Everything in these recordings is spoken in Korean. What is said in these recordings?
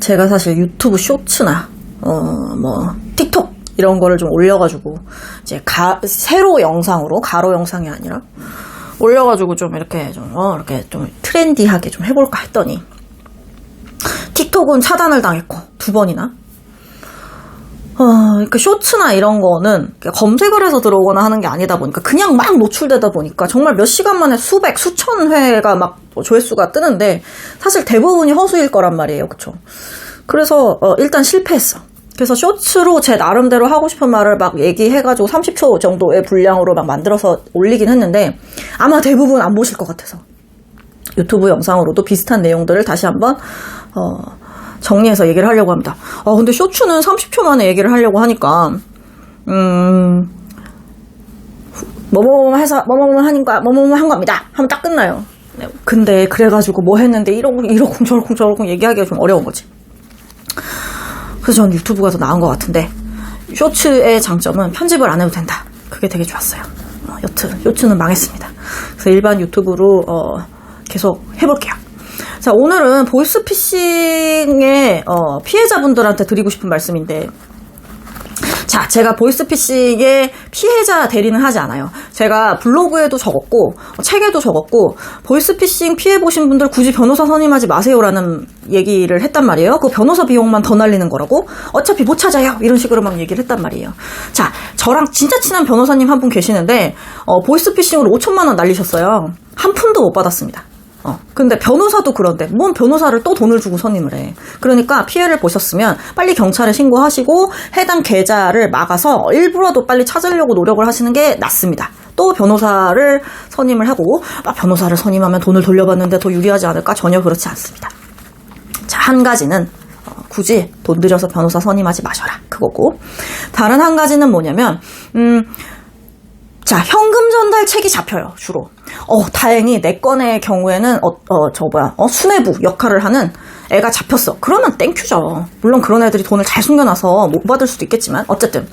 제가 사실 유튜브 쇼츠나 어 뭐 틱톡 이런 거를 좀 올려가지고 이제 가 세로 영상으로 가로 영상이 아니라 올려가지고 좀 이렇게 좀 어 이렇게 좀 트렌디하게 좀 해볼까 했더니 틱톡은 차단을 당했고 두 번이나 어, 그 쇼츠나 이런 거는 검색을 해서 들어오거나 하는 게 아니다 보니까 그냥 막 노출되다 보니까 정말 몇 시간 만에 수백, 수천 회가 막 조회수가 뜨는데 사실 대부분이 허수일 거란 말이에요. 그쵸? 그래서 어, 일단 실패했어. 그래서 쇼츠로 제 나름대로 하고 싶은 말을 막 얘기해가지고 30초 정도의 분량으로 막 만들어서 올리긴 했는데 아마 대부분 안 보실 것 같아서 유튜브 영상으로도 비슷한 내용들을 다시 한번 어, 정리해서 얘기를 하려고 합니다. 아, 근데 쇼츠는 30초 만에 얘기를 하려고 하니까, 음, 뭐뭐뭐 해서, 뭐뭐뭐 하니까, 뭐뭐뭐 한 겁니다. 하면 딱 끝나요. 네, 근데, 그래가지고 뭐 했는데, 이러고, 이러고, 저러고, 저러고 얘기하기가 좀 어려운 거지. 그래서 전 유튜브가 더 나은 것 같은데, 쇼츠의 장점은 편집을 안 해도 된다. 그게 되게 좋았어요. 어, 여튼, 쇼츠는 망했습니다. 그래서 일반 유튜브로, 어, 계속 해볼게요. 자, 오늘은 보이스피싱의 어, 피해자분들한테 드리고 싶은 말씀인데, 자, 제가 보이스피싱의 피해자 대리는 하지 않아요. 제가 블로그에도 적었고, 어, 책에도 적었고, 보이스피싱 피해보신 분들 굳이 변호사 선임하지 마세요라는 얘기를 했단 말이에요. 그 변호사 비용만 더 날리는 거라고? 어차피 못 찾아요. 이런 식으로 막 얘기를 했단 말이에요. 자, 저랑 진짜 친한 변호사님 한 분 계시는데, 어, 보이스피싱으로 5천만원 날리셨어요. 한 푼도 못 받았습니다. 어, 근데 변호사도 그런데 뭔 변호사를 또 돈을 주고 선임을 해. 그러니까 피해를 보셨으면 빨리 경찰에 신고하시고 해당 계좌를 막아서 일부러도 빨리 찾으려고 노력을 하시는 게 낫습니다. 또 변호사를 선임을 하고 아, 변호사를 선임하면 돈을 돌려받는데 더 유리하지 않을까? 전혀 그렇지 않습니다. 자, 한 가지는 어, 굳이 돈 들여서 변호사 선임하지 마셔라. 그거고. 다른 한 가지는 뭐냐면 음 자, 현금 전달 책이 잡혀요, 주로. 어, 다행히 내 건의 경우에는, 어, 어, 저 뭐야, 어, 수뇌부 역할을 하는 애가 잡혔어. 그러면 땡큐죠. 물론 그런 애들이 돈을 잘 숨겨놔서 못 받을 수도 있겠지만, 어쨌든.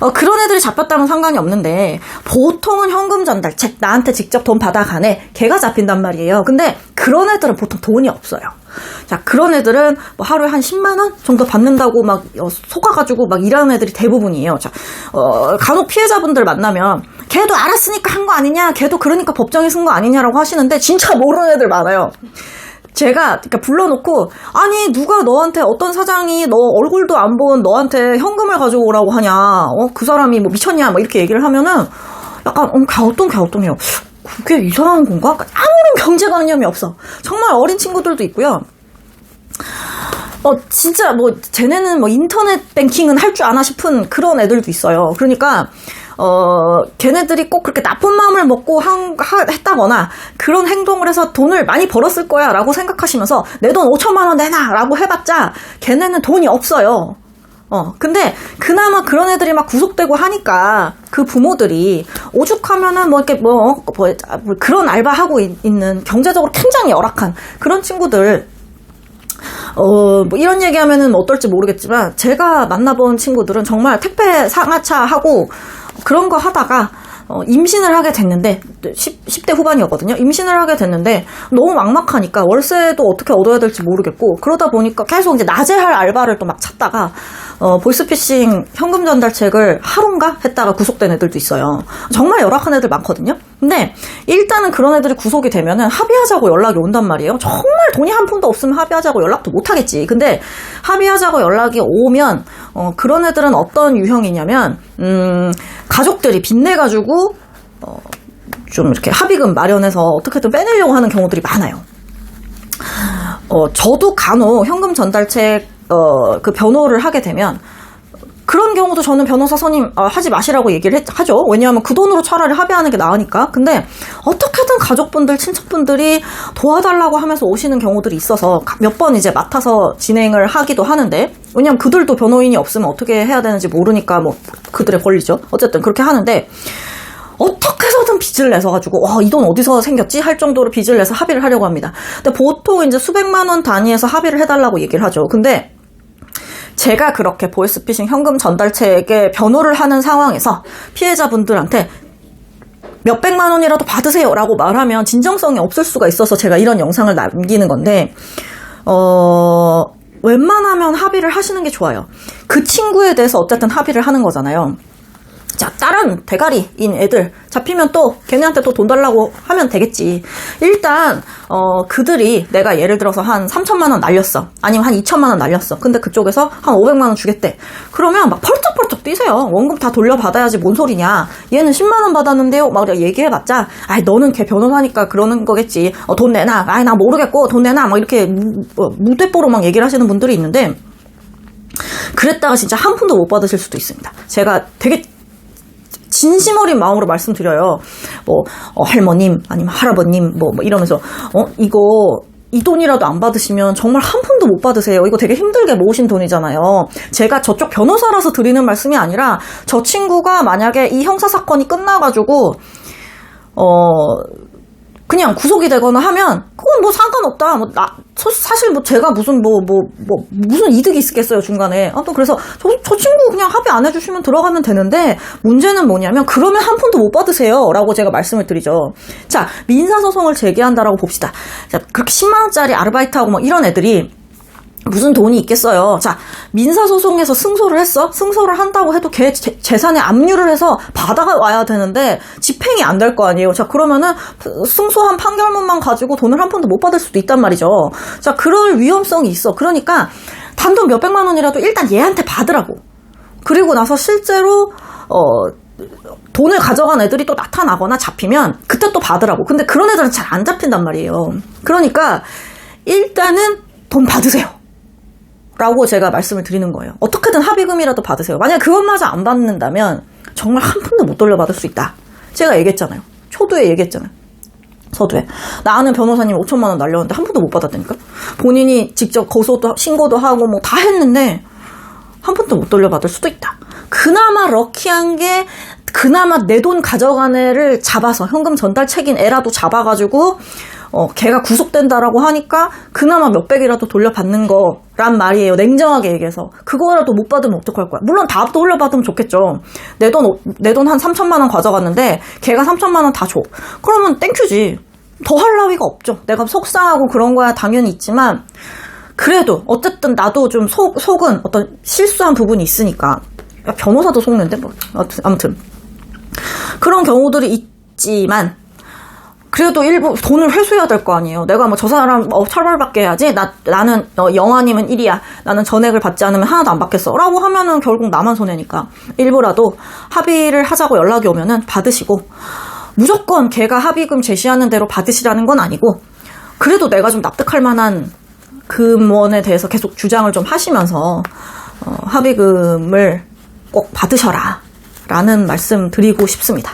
어, 그런 애들이 잡혔다면 상관이 없는데, 보통은 현금 전달 책, 나한테 직접 돈 받아가네. 걔가 잡힌단 말이에요. 근데 그런 애들은 보통 돈이 없어요. 자, 그런 애들은 뭐 하루에 한 10만 원 정도 받는다고 막 어, 속아가지고 막 일하는 애들이 대부분이에요. 자, 어, 간혹 피해자분들 만나면 걔도 알았으니까 한 거 아니냐, 걔도 그러니까 법정에 쓴 거 아니냐라고 하시는데 진짜 모르는 애들 많아요. 제가 그러니까 불러놓고 아니 누가 너한테 어떤 사장이 너 얼굴도 안 본 너한테 현금을 가져오라고 하냐. 어 그 사람이 뭐 미쳤냐. 뭐 이렇게 얘기를 하면은 약간 어, 갸우뚱 갸우뚱해요. 그게 이상한 건가? 아무런 경제관념이 없어. 정말 어린 친구들도 있고요 어, 진짜 뭐, 쟤네는 뭐 인터넷 뱅킹은 할 줄 아나 싶은 그런 애들도 있어요. 그러니까, 어, 걔네들이 꼭 그렇게 나쁜 마음을 먹고 한, 하, 했다거나 그런 행동을 해서 돈을 많이 벌었을 거야 라고 생각하시면서 내 돈 5천만원 내놔 라고 해봤자 걔네는 돈이 없어요. 어, 근데 그나마 그런 애들이 막 구속되고 하니까 그 부모들이 오죽하면은 뭐 이렇게 뭐, 뭐, 뭐 그런 알바하고 있, 있는 경제적으로 굉장히 열악한 그런 친구들 어, 뭐 이런 얘기하면은 어떨지 모르겠지만 제가 만나본 친구들은 정말 택배 상하차 하고 그런 거 하다가 어, 임신을 하게 됐는데 10, 10 대 후반이었거든요. 임신을 하게 됐는데 너무 막막하니까 월세도 어떻게 얻어야 될지 모르겠고 그러다 보니까 계속 이제 낮에 할 알바를 또 막 찾다가 어, 보이스피싱 현금 전달책을 하루인가 했다가 구속된 애들도 있어요. 정말 열악한 애들 많거든요. 근데 일단은 그런 애들이 구속이 되면은 합의하자고 연락이 온단 말이에요. 정말 돈이 한 푼도 없으면 합의하자고 연락도 못 하겠지. 근데 합의하자고 연락이 오면 어, 그런 애들은 어떤 유형이냐면 음, 가족들이 빚내가지고 어, 좀 이렇게 합의금 마련해서 어떻게든 빼내려고 하는 경우들이 많아요. 어, 저도 간혹 현금 전달책 어, 그 변호를 하게 되면 그런 경우도 저는 변호사 선임 어, 하지 마시라고 얘기를 했, 하죠. 왜냐하면 그 돈으로 차라리 합의하는 게 나으니까. 근데 어떻게든 가족분들, 친척분들이 도와달라고 하면서 오시는 경우들이 있어서 몇 번 이제 맡아서 진행을 하기도 하는데 왜냐하면 그들도 변호인이 없으면 어떻게 해야 되는지 모르니까 뭐 그들의 권리죠. 어쨌든 그렇게 하는데 어떻게 해서든 빚을 내서 가지고 와, 이 돈 어디서 생겼지 할 정도로 빚을 내서 합의를 하려고 합니다. 근데 보통 이제 수백만 원 단위에서 합의를 해달라고 얘기를 하죠. 근데 제가 그렇게 보이스피싱 현금 전달책에 변호를 하는 상황에서 피해자분들한테 몇백만 원이라도 받으세요 라고 말하면 진정성이 없을 수가 있어서 제가 이런 영상을 남기는 건데, 어, 웬만하면 합의를 하시는 게 좋아요. 그 친구에 대해서 어쨌든 합의를 하는 거잖아요. 자, 다른 대가리인 애들 잡히면 또 걔네한테 또 돈 달라고 하면 되겠지. 일단 어 그들이 내가 예를 들어서 한 3천만 원 날렸어. 아니면 한 2천만 원 날렸어. 근데 그쪽에서 한 500만 원 주겠대. 그러면 막 펄쩍펄쩍 뛰세요. 원금 다 돌려받아야지 뭔 소리냐. 얘는 10만 원 받았는데요. 막 얘기해봤자 아이 너는 걔 변호사니까 그러는 거겠지. 어, 돈 내놔. 아이 나 모르겠고 돈 내놔. 막 이렇게 무, 어, 무대뽀로 막 얘기를 하시는 분들이 있는데 그랬다가 진짜 한 푼도 못 받으실 수도 있습니다. 제가 되게 진심 어린 마음으로 말씀드려요. 뭐 어, 할머님 아니면 할아버님 뭐, 뭐 이러면서 어 이거 이 돈이라도 안 받으시면 정말 한 푼도 못 받으세요. 이거 되게 힘들게 모으신 돈이잖아요. 제가 저쪽 변호사라서 드리는 말씀이 아니라 저 친구가 만약에 이 형사 사건이 끝나가지고 어 그냥 구속이 되거나 하면 그건 뭐 상관없다. 뭐나 사실 뭐 제가 무슨 뭐뭐 뭐 무슨 이득이 있겠어요 중간에. 아또 그래서 저, 저 친구 그냥 합의 안 해주시면 들어가면 되는데 문제는 뭐냐면 그러면 한 푼도 못 받으세요라고 제가 말씀을 드리죠. 자 민사 소송을 제기한다라고 봅시다. 자 그렇게 10만 원짜리 아르바이트하고 뭐 이런 애들이 무슨 돈이 있겠어요. 자, 민사소송에서 승소를 했어? 승소를 한다고 해도 걔 재- 재산에 압류를 해서 받아와야 되는데 집행이 안 될 거 아니에요. 자, 그러면은 승소한 판결문만 가지고 돈을 한 푼도 못 받을 수도 있단 말이죠. 자, 그럴 위험성이 있어. 그러니까 단돈 몇백만 원이라도 일단 얘한테 받으라고. 그리고 나서 실제로, 어, 돈을 가져간 애들이 또 나타나거나 잡히면 그때 또 받으라고. 근데 그런 애들은 잘 안 잡힌단 말이에요. 그러니까 일단은 돈 받으세요. 라고 제가 말씀을 드리는 거예요. 어떻게든 합의금이라도 받으세요. 만약 그것마저 안 받는다면 정말 한 푼도 못 돌려받을 수 있다. 제가 얘기했잖아요. 초두에 얘기했잖아요. 서두에. 나 아는 변호사님 5천만 원 날렸는데 한 푼도 못 받았다니까? 본인이 직접 고소도, 신고도 하고 뭐 다 했는데 한 푼도 못 돌려받을 수도 있다. 그나마 럭키한 게 그나마 내 돈 가져간 애를 잡아서 현금 전달 책인 애라도 잡아가지고 어 걔가 구속된다라고 하니까 그나마 몇백이라도 돌려받는 거란 말이에요. 냉정하게 얘기해서 그거라도 못 받으면 어떡할 거야? 물론 다 돌려받으면 좋겠죠. 내 돈 내 돈 한 3천만 원 가져갔는데 걔가 3천만 원 다 줘. 그러면 땡큐지. 더 할 나위가 없죠. 내가 속상하고 그런 거야 당연히 있지만 그래도 어쨌든 나도 좀 속, 속은 어떤 실수한 부분이 있으니까 야, 변호사도 속는데 뭐 아무튼, 그런 경우들이 있지만 그래도 일부 돈을 회수해야 될 거 아니에요. 내가 뭐 저 사람 어, 처벌받게 해야지. 나 나는 어, 영화님은 1이야. 나는 전액을 받지 않으면 하나도 안 받겠어.라고 하면은 결국 나만 손해니까 일부라도 합의를 하자고 연락이 오면은 받으시고 무조건 걔가 합의금 제시하는 대로 받으시라는 건 아니고 그래도 내가 좀 납득할 만한 금원에 대해서 계속 주장을 좀 하시면서 어, 합의금을 꼭 받으셔라 라는 말씀 드리고 싶습니다.